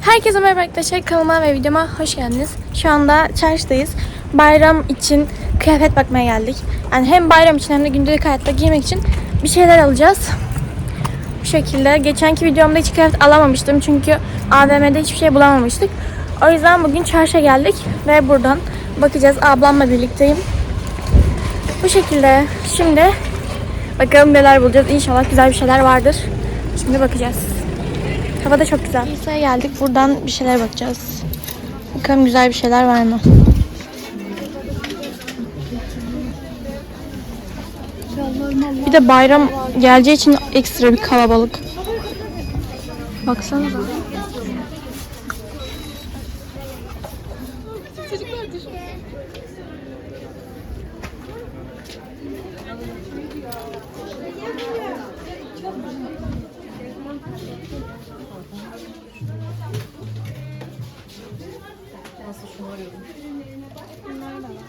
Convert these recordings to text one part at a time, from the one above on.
Herkese merhaba arkadaşlar kanalıma ve videoma hoş geldiniz. Şu anda çarşıdayız. Bayram için kıyafet bakmaya geldik. Yani hem bayram için hem de gündelik hayatta giymek için bir şeyler alacağız. Bu şekilde. Geçenki videomda hiç kıyafet alamamıştım çünkü AVM'de hiçbir şey bulamamıştık. O yüzden bugün çarşıya geldik ve buradan bakacağız. Ablamla birlikteyim. Bu şekilde. Şimdi bakalım neler bulacağız. İnşallah güzel bir şeyler vardır. Şimdi bakacağız. Hava da çok güzel. Liseye geldik. Buradan bir şeyler bakacağız. Bakalım güzel bir şeyler var mı? Bir de bayram geleceği için ekstra bir kalabalık. Baksanıza. Nasıl şımarıyorum. Bunlar da var.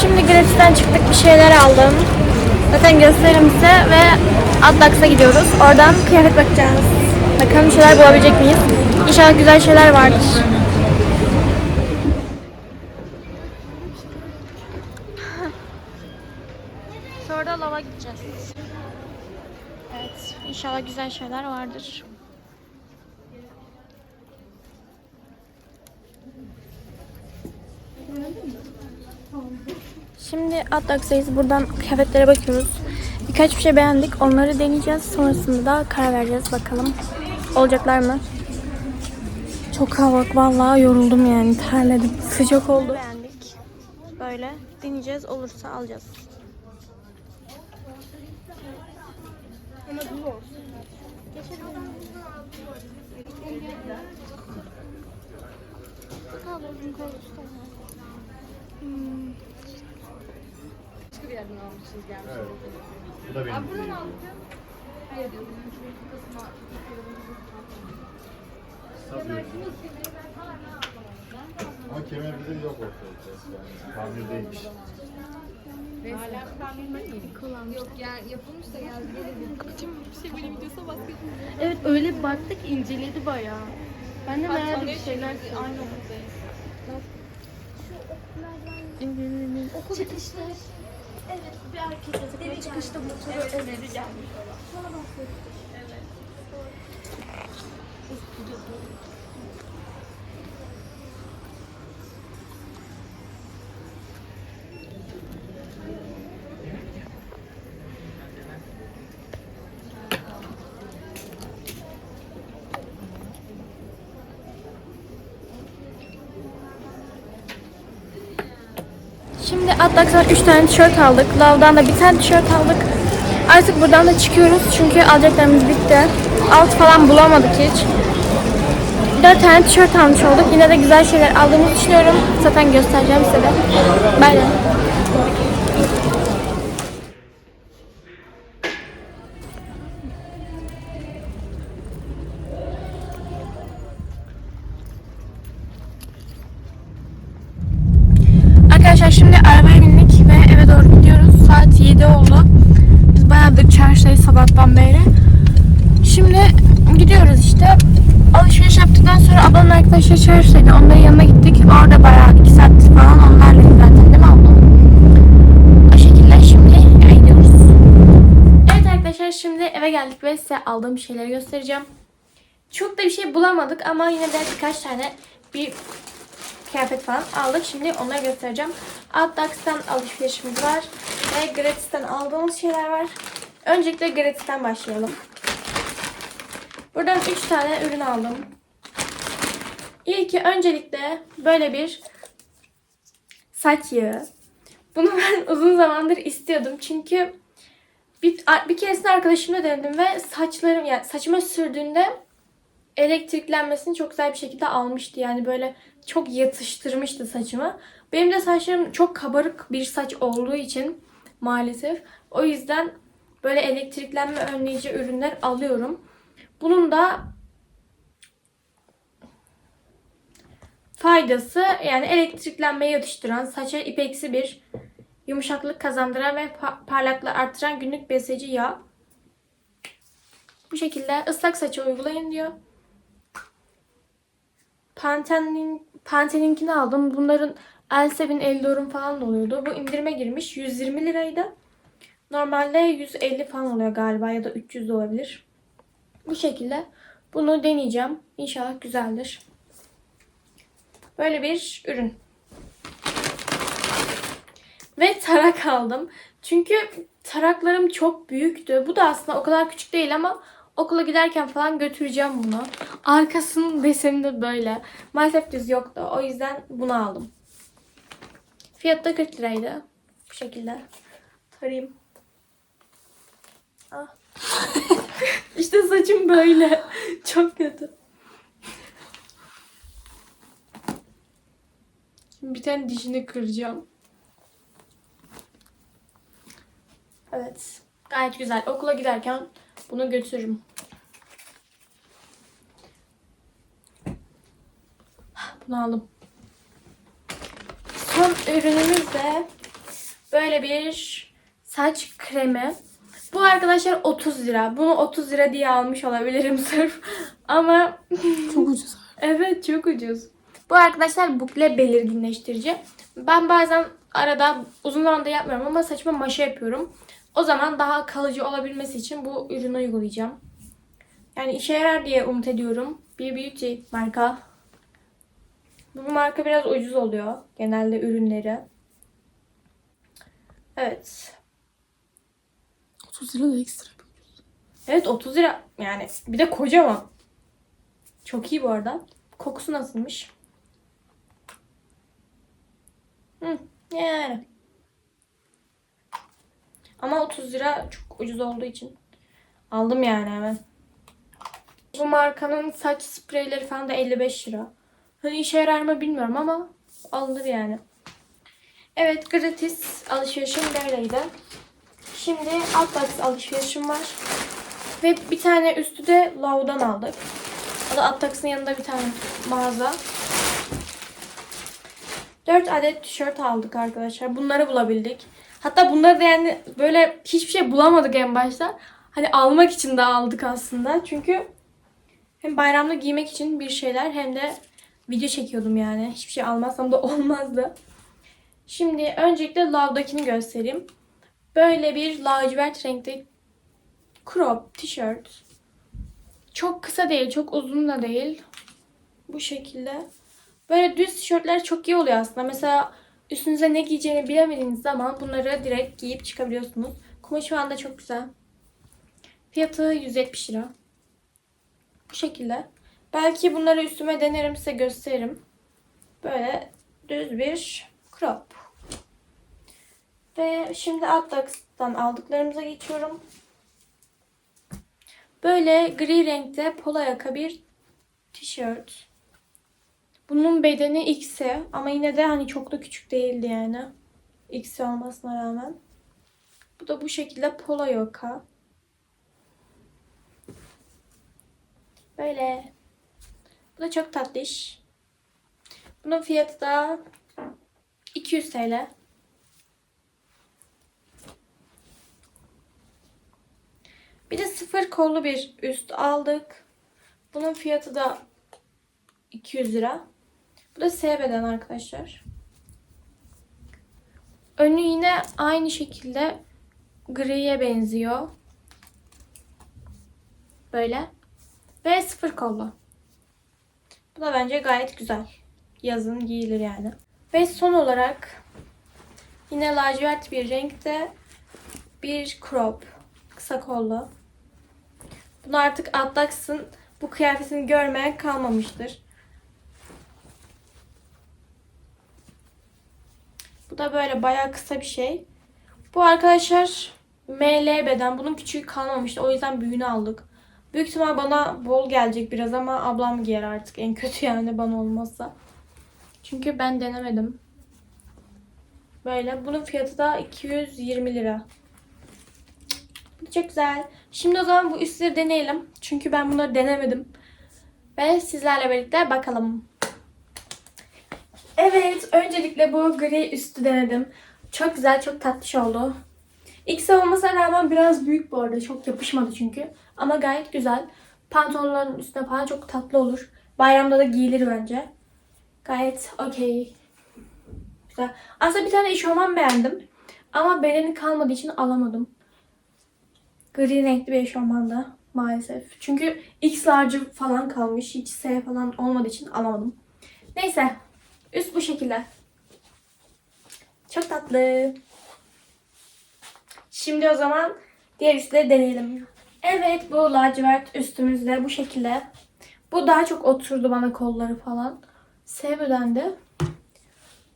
Şimdi gratis'ten çıktık bir şeyler aldım. Zaten gösteririm size ve Addax'a gidiyoruz. Oradan kıyafet bakacağız. Bakalım şeyler bulabilecek miyiz? İnşallah güzel şeyler vardır. Sonra lava gideceğiz. Evet, inşallah güzel şeyler vardır. Şimdi Addax'tayız. Buradan kıyafetlere bakıyoruz. Birkaç bir şey beğendik. Onları deneyeceğiz. Sonrasında da karar vereceğiz. Bakalım olacaklar mı? Çok hava. Vallahi yoruldum yani. Terledim. Sıcak oldu. Beğendik. Böyle deneyeceğiz. Olursa alacağız. Bu da benim. Satıyorum. Ama kemer bize yok ortalıkta. Yani tamirdeymiş. Yok yani yapılmış da geldi bir şey böyle videosa baktık. Evet öyle baktık inceledi bayağı. Ben de meğer bir şeyler Aynı okuldayız. Okul çıkışlar. Evet bir erkek yazık. Çıkışta motoru öneri gelmiş. Şimdi Addax'tan 3 tane tişört aldık. Lav'dan da bir tane tişört aldık. Artık buradan da çıkıyoruz çünkü alacaklarımız bitti. Alt falan bulamadık hiç. 4 tane tişört almış olduk. Yine de güzel şeyler aldığımızı düşünüyorum. Zaten göstereceğim size de. Bay 7 oldu. Biz bayağıdır çarşıdayız sabahtan beri. Şimdi gidiyoruz işte. Alışveriş yaptıktan sonra ablamın arkadaşları çarşıdaydı. Onların yanına gittik. Orada bayağı 2 saat falan onlarlaydı zaten değil mi ablam? O şekilde şimdi gidiyoruz. Evet arkadaşlar şimdi eve geldik ve size aldığım şeyleri göstereceğim. Çok da bir şey bulamadık ama yine de birkaç tane bir kıyafet falan aldık. Şimdi onları göstereceğim. Addax'tan alışverişimiz var. Ve Gratis'ten aldığımız şeyler var. Öncelikle Gratis'ten başlayalım. Buradan 3 tane ürün aldım. İlki öncelikle böyle bir saç yağı. Bunu ben uzun zamandır istiyordum. Çünkü bir, bir keresinde arkadaşımla denedim ve saçlarım yani saçıma sürdüğünde elektriklenmesini çok güzel bir şekilde almıştı. Yani böyle çok yatıştırmıştı saçımı. Benim de saçlarım çok kabarık bir saç olduğu için maalesef. O yüzden böyle elektriklenme önleyici ürünler alıyorum. Bunun da faydası yani elektriklenmeyi yatıştıran, saça ipeksi bir yumuşaklık kazandıran ve pa- parlaklığı artıran günlük besleyici yağ. Bu şekilde ıslak saça uygulayın diyor. Pantene'in Pantene'inkini aldım. Bunların Elsevin Eldor'un falan da oluyordu. Bu indirime girmiş. 120 liraydı. Normalde 150 falan oluyor galiba ya da 300 de olabilir. Bu şekilde bunu deneyeceğim. İnşallah güzeldir. Böyle bir ürün. Ve tarak aldım. Çünkü taraklarım çok büyüktü. Bu da aslında o kadar küçük değil ama okula giderken falan götüreceğim bunu. Arkasının deseni de böyle. Maalesef düz yoktu. O yüzden bunu aldım. Fiyatı da 40 liraydı. Bu şekilde. Tarayayım. Ah. işte saçım böyle. Çok kötü. Şimdi bir tane dişini kıracağım. Evet. Gayet güzel. Okula giderken bunu götürürüm. Bunu aldım. Son ürünümüz de böyle bir saç kremi. Bu arkadaşlar 30 lira. Bunu 30 lira diye almış olabilirim sırf. Ama Çok ucuz. Evet çok ucuz. Bu arkadaşlar bukle belirginleştirici. Ben bazen arada uzun zamanda yapmıyorum ama saçıma maşa yapıyorum. O zaman daha kalıcı olabilmesi için bu ürünü uygulayacağım. Yani işe yarar diye umut ediyorum. Bir Beauty marka. Bu marka biraz ucuz oluyor genelde ürünleri. Evet. 30 lira da ekstra. Evet 30 lira yani bir de kocaman. Çok iyi bu arada. Kokusu nasılmış? Hı, yani. Ama 30 lira çok ucuz olduğu için aldım yani hemen. Bu markanın saç spreyleri falan da 55 lira. Hani işe yarar mı bilmiyorum ama alınır yani. Evet gratis alışverişim böyleydi. Şimdi Atlas alışverişim var. Ve bir tane üstü de Lau'dan aldık. O da Attax'ın yanında bir tane mağaza. 4 adet tişört aldık arkadaşlar. Bunları bulabildik. Hatta bunları da yani böyle hiçbir şey bulamadık en başta. Hani almak için de aldık aslında. Çünkü hem bayramda giymek için bir şeyler hem de video çekiyordum yani. Hiçbir şey almazsam da olmazdı. Şimdi öncelikle Love'dakini göstereyim. Böyle bir lacivert renkte crop tişört. Çok kısa değil, çok uzun da değil. Bu şekilde. Böyle düz tişörtler çok iyi oluyor aslında. Mesela üstünüze ne giyeceğini bilemediğiniz zaman bunları direkt giyip çıkabiliyorsunuz. Kumaşı falan da çok güzel. Fiyatı 170 lira. Bu şekilde. Belki bunları üstüme denerim size gösteririm. Böyle düz bir crop. Ve şimdi Atlax'tan aldıklarımıza geçiyorum. Böyle gri renkte polo yaka bir tişört. Bunun bedeni X'e ama yine de hani çok da küçük değildi yani. X'e olmasına rağmen. Bu da bu şekilde polo yaka. Böyle. Bu da çok tatlış. Bunun fiyatı da 200 TL. Bir de sıfır kollu bir üst aldık. Bunun fiyatı da 200 lira. Bu da S beden arkadaşlar. Önü yine aynı şekilde griye benziyor. Böyle. Ve sıfır kollu. Bu da bence gayet güzel. Yazın giyilir yani. Ve son olarak yine lacivert bir renkte bir crop. Kısa kollu. Bunu artık Atlax'ın bu kıyafetini görmeyen kalmamıştır. Bu da böyle bayağı kısa bir şey. Bu arkadaşlar ML beden. Bunun küçüğü kalmamıştı. O yüzden büyüğünü aldık. Büyük ihtimal bana bol gelecek biraz ama ablam giyer artık. En kötü yani bana olmazsa. Çünkü ben denemedim. Böyle. Bunun fiyatı da 220 lira. Bu Çok güzel. Şimdi o zaman bu üstleri deneyelim. Çünkü ben bunları denemedim. Ve sizlerle birlikte bakalım. Evet. Öncelikle bu gri üstü denedim. Çok güzel, çok tatlış oldu. X olmasına rağmen biraz büyük bu arada. Çok yapışmadı çünkü. Ama gayet güzel. Pantolonların üstüne falan çok tatlı olur. Bayramda da giyilir bence. Gayet okey. Güzel. Aslında bir tane eşofman beğendim. Ama bedeni kalmadığı için alamadım. Gri renkli bir eşofman da maalesef. Çünkü X large falan kalmış. Hiç S falan olmadığı için alamadım. Neyse. Üst bu şekilde. Çok tatlı. Şimdi o zaman diğer üstleri deneyelim. Evet bu lacivert üstümüzde bu şekilde. Bu daha çok oturdu bana kolları falan. Sevmeden de.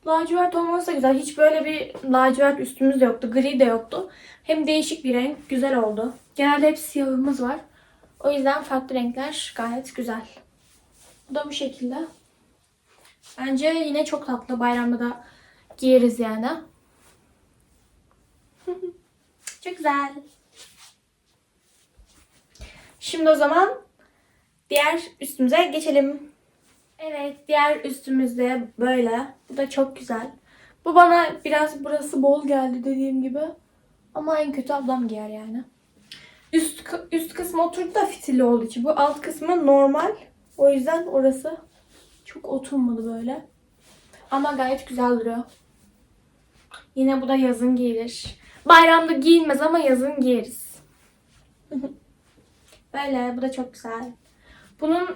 Lacivert olması da güzel. Hiç böyle bir lacivert üstümüz de yoktu. Gri de yoktu. Hem değişik bir renk. Güzel oldu. Genelde hep siyahımız var. O yüzden farklı renkler gayet güzel. Bu da bu şekilde. Bence yine çok tatlı. Bayramda da giyeriz yani. Çok güzel. Şimdi o zaman diğer üstümüze geçelim. Evet, diğer üstümüzde böyle. Bu da çok güzel. Bu bana biraz burası bol geldi dediğim gibi. Ama en kötü ablam giyer yani. Üst, üst kısmı oturdu da fitilli olduğu için. Bu alt kısmı normal. O yüzden orası çok oturmadı böyle. Ama gayet güzel duruyor. Yine bu da yazın giyilir. Bayramda giyilmez ama yazın giyeriz. Böyle bu da çok güzel. Bunun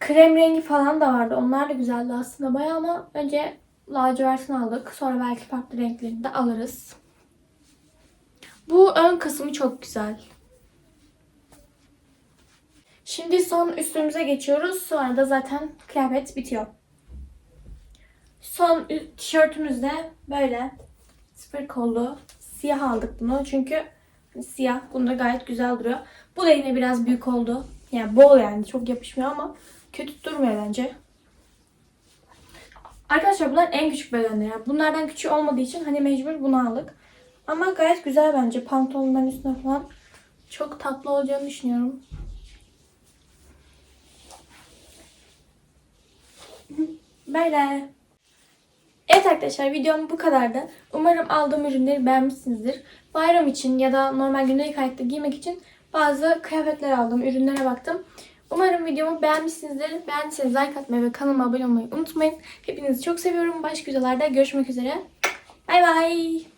krem rengi falan da vardı. Onlar da güzeldi aslında bayağı ama önce lacivertini aldık. Sonra belki farklı renklerini de alırız. Bu ön kısmı çok güzel. Şimdi son üstümüze geçiyoruz. Sonra da zaten kıyafet bitiyor. Son tişörtümüz de böyle sıfır kollu. Siyah aldık bunu çünkü siyah bunda gayet güzel duruyor. Bu da yine biraz büyük oldu. Yani bol yani çok yapışmıyor ama kötü durmuyor bence. Arkadaşlar bunlar en küçük bedenler. Yani bunlardan küçük olmadığı için hani mecbur bunu aldık. Ama gayet güzel bence. Pantolonların üstüne falan çok tatlı olacağını düşünüyorum. Böyle. Evet arkadaşlar videom bu kadardı. Umarım aldığım ürünleri beğenmişsinizdir. Bayram için ya da normal gündelik hayatta giymek için bazı kıyafetler aldım. Ürünlere baktım. Umarım videomu beğenmişsinizdir. Beğendiyseniz like atmayı ve kanalıma abone olmayı unutmayın. Hepinizi çok seviyorum. Başka videolarda görüşmek üzere. Bay bay.